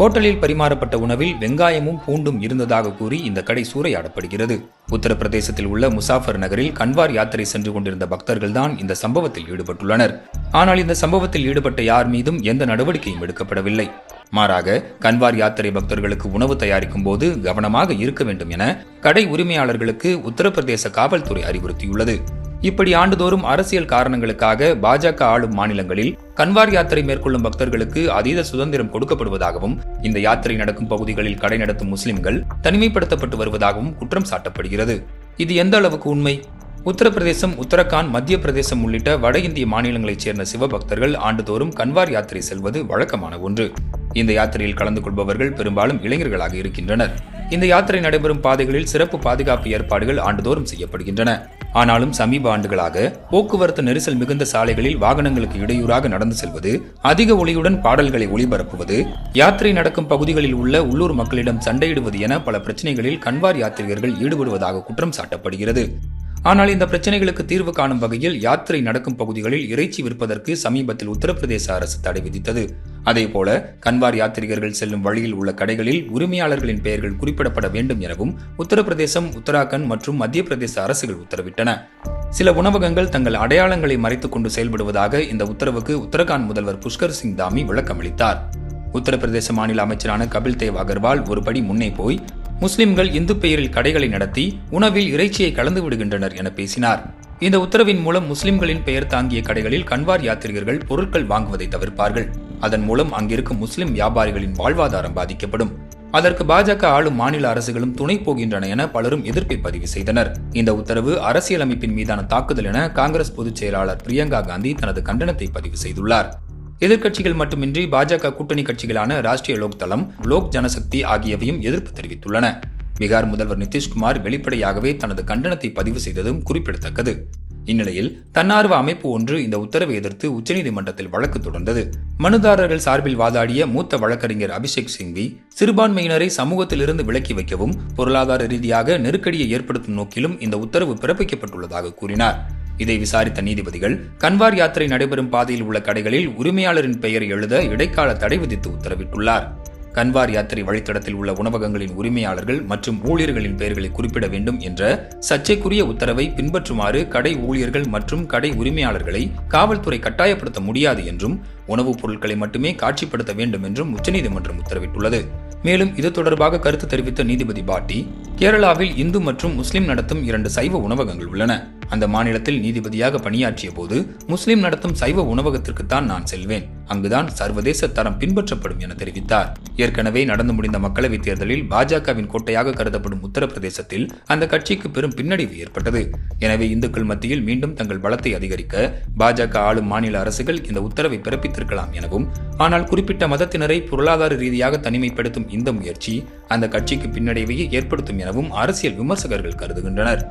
ஹோட்டலில் பரிமாறப்பட்ட உணவில் வெங்காயமும் பூண்டும் இருந்ததாக கூறி இந்த கடை சூறையாடப்படுகிறது. உத்தரப்பிரதேசத்தில் உள்ள முசாஃபர் நகரில் கன்வார் யாத்திரை சென்று கொண்டிருந்த பக்தர்கள்தான் இந்த சம்பவத்தில் ஈடுபட்டுள்ளனர். ஆனால் இந்த சம்பவத்தில் ஈடுபட்ட யார் மீதும் எந்த நடவடிக்கையும் எடுக்கப்படவில்லை. மாறாக கன்வார் யாத்திரை பக்தர்களுக்கு உணவு தயாரிக்கும் போது கவனமாக இருக்க வேண்டும் என கடை உரிமையாளர்களுக்கு உத்தரப்பிரதேச காவல்துறை அறிவுறுத்தியுள்ளது. இப்படி ஆண்டுதோறும் அரசியல் காரணங்களுக்காக பாஜக ஆளும் மாநிலங்களில் கன்வார் யாத்திரை மேற்கொள்ளும் பக்தர்களுக்கு அதீத சுதந்திரம் கொடுக்கப்படுவதாகவும் இந்த யாத்திரை நடக்கும் பகுதிகளில் கடை நடத்தும் முஸ்லிம்கள் தனிமைப்படுத்தப்பட்டு வருவதாகவும் குற்றம் சாட்டப்படுகிறது. இது எந்த அளவுக்கு உண்மை? உத்தரப்பிரதேசம் உத்தரகாண்ட் மத்திய பிரதேசம் உள்ளிட்ட வட இந்திய மாநிலங்களைச் சேர்ந்த சிவபக்தர்கள் ஆண்டுதோறும் கன்வார் யாத்திரை செல்வது வழக்கமான ஒன்று. இந்த யாத்திரையில் கலந்து கொள்பவர்கள் பெரும்பாலும் இளைஞர்களாக இருக்கின்றனர். இந்த யாத்திரை நடைபெறும் பாதைகளில் சிறப்பு பாதுகாப்பு ஏற்பாடுகள் ஆண்டுதோறும் செய்யப்படுகின்றன. ஆனாலும் சமீப ஆண்டுகளாக போக்குவரத்து நெரிசல் மிகுந்த சாலைகளில் வாகனங்களுக்கு இடையூறாக நடந்து செல்வது அதிக ஒளியுடன் பாடல்களை ஒளிபரப்புவது யாத்திரை நடக்கும் பகுதிகளில் உள்ள உள்ளூர் மக்களிடம் சண்டையிடுவது என பல பிரச்சனைகளில் கன்வார் யாத்திரிகர்கள் ஈடுபடுவதாக குற்றம் சாட்டப்படுகிறது. ஆனால் இந்த பிரச்சனைகளுக்கு தீர்வு காணும் வகையில் யாத்திரை நடக்கும் பகுதிகளில் இறைச்சி விற்பதற்கு சமீபத்தில் உத்தரப்பிரதேச அரசு தடை விதித்தது. அதேபோல கன்வார் யாத்திரிகர்கள் செல்லும் வழியில் உள்ள கடைகளில் உரிமையாளர்களின் பெயர்கள் குறிப்பிடப்பட வேண்டும் எனவும் உத்தரப்பிரதேசம் உத்தராகண்ட் மற்றும் மத்திய பிரதேச அரசுகள் உத்தரவிட்டன. சில உணவகங்கள் தங்கள் அடையாளங்களை மறைத்துக் கொண்டு செயல்படுவதாக இந்த உத்தரவுக்கு உத்தரகாண்ட் முதல்வர் புஷ்கர் சிங் தாமி விளக்கமளித்தார். உத்தரப்பிரதேச மாநில அமைச்சரான கபில் தேவ் அகர்வால் ஒருபடி முன்னே போய் முஸ்லிம்கள் இந்து பெயரில் கடைகளை நடத்தி உணவில் இறைச்சியை கலந்து விடுகின்றனர் என பேசினார். இந்த உத்தரவின் மூலம் முஸ்லிம்களின் பெயர் தாங்கிய கடைகளில் கன்வார் யாத்திரிகர்கள் பொருட்கள் வாங்குவதை தவிர்ப்பார்கள். அதன் மூலம் அங்கிருக்கும் முஸ்லிம் வியாபாரிகளின் வாழ்வாதாரம் பாதிக்கப்படும். அதற்கு பாஜக ஆளும் மாநில அரசுகளும் துணை போகின்றன என பலரும் எதிர்ப்பை பதிவு செய்தனர். இந்த உத்தரவு அரசியலமைப்பின் மீதான தாக்குதல் என காங்கிரஸ் பொதுச் செயலாளர் பிரியங்கா காந்தி தனது கண்டனத்தை பதிவு செய்துள்ளார். எதிர்க்கட்சிகள் மட்டுமின்றி பாஜக கூட்டணி கட்சிகளான ராஷ்டிரிய லோக் தளம் லோக் ஜனசக்தி ஆகியவையும் எதிர்ப்பு தெரிவித்துள்ளன. பீகார் முதல்வர் நிதிஷ்குமார் வெளிப்படையாகவே தனது கண்டனத்தை பதிவு செய்ததும் குறிப்பிடத்தக்கது. இந்நிலையில் தன்னார்வ அமைப்பு ஒன்று இந்த உத்தரவை எதிர்த்து உச்சநீதிமன்றத்தில் வழக்கு தொடர்ந்தது. மனுதாரர்கள் சார்பில் வாதாடிய மூத்த வழக்கறிஞர் அபிஷேக் சிங்வி சிறுபான்மையினரை சமூகத்திலிருந்து விலக்கி வைக்கவும் பொருளாதார ரீதியாக நெருக்கடியை ஏற்படுத்தும் நோக்கிலும் இந்த உத்தரவு பிறப்பிக்கப்பட்டுள்ளதாக கூறினார். இதை விசாரித்த நீதிபதிகள் கன்வார் யாத்திரை நடைபெறும் பாதையில் உள்ள கடைகளில் உரிமையாளரின் பெயர் எழுத இடைக்கால தடை விதித்து உத்தரவிட்டுள்ளார். கன்வார் யாத்திரை வழித்தடத்தில் உள்ள உணவகங்களின் உரிமையாளர்கள் மற்றும் ஊழியர்களின் பெயர்களை குறிப்பிட வேண்டும் என்ற சர்ச்சைக்குரிய உத்தரவை பின்பற்றுமாறு கடை ஊழியர்கள் மற்றும் கடை உரிமையாளர்களை காவல்துறை கட்டாயப்படுத்த முடியாது என்றும் உணவுப் பொருட்களை மட்டுமே காட்சிப்படுத்த வேண்டும் என்றும் உச்சநீதிமன்றம் உத்தரவிட்டுள்ளது. மேலும் இது தொடர்பாக கருத்து தெரிவித்த நீதிபதி பாட்டி கேரளாவில் இந்து மற்றும் முஸ்லிம் நடத்தும் இரண்டு சைவ உணவகங்கள் உள்ளன. அந்த மாநிலத்தில் நீதிபதியாக பணியாற்றிய போது முஸ்லிம் நடத்தும் சைவ உணவகத்திற்குத்தான் நான் செல்வேன். அங்குதான் சர்வதேச தரம் பின்பற்றப்படும் என தெரிவித்தார். ஏற்கனவே நடந்து முடிந்த மக்களவைத் தேர்தலில் பாஜகவின் கோட்டையாக கருதப்படும் உத்தரப்பிரதேசத்தில் அந்த கட்சிக்கு பெரும் பின்னடைவு ஏற்பட்டது. எனவே இந்துக்கள் மத்தியில் மீண்டும் தங்கள் பலத்தை அதிகரிக்க பாஜக ஆளும் மாநில அரசுகள் இந்த உத்தரவை பிறப்பித்திருக்கலாம் எனவும் ஆனால் குறிப்பிட்ட மதத்தினரை பொருளாதார ரீதியாக தனிமைப்படுத்தும் இந்த முயற்சி அந்த கட்சிக்கு பின்னடைவையே ஏற்படுத்தும் எனவும் அரசியல் விமர்சகர்கள் கருதுகின்றனர்.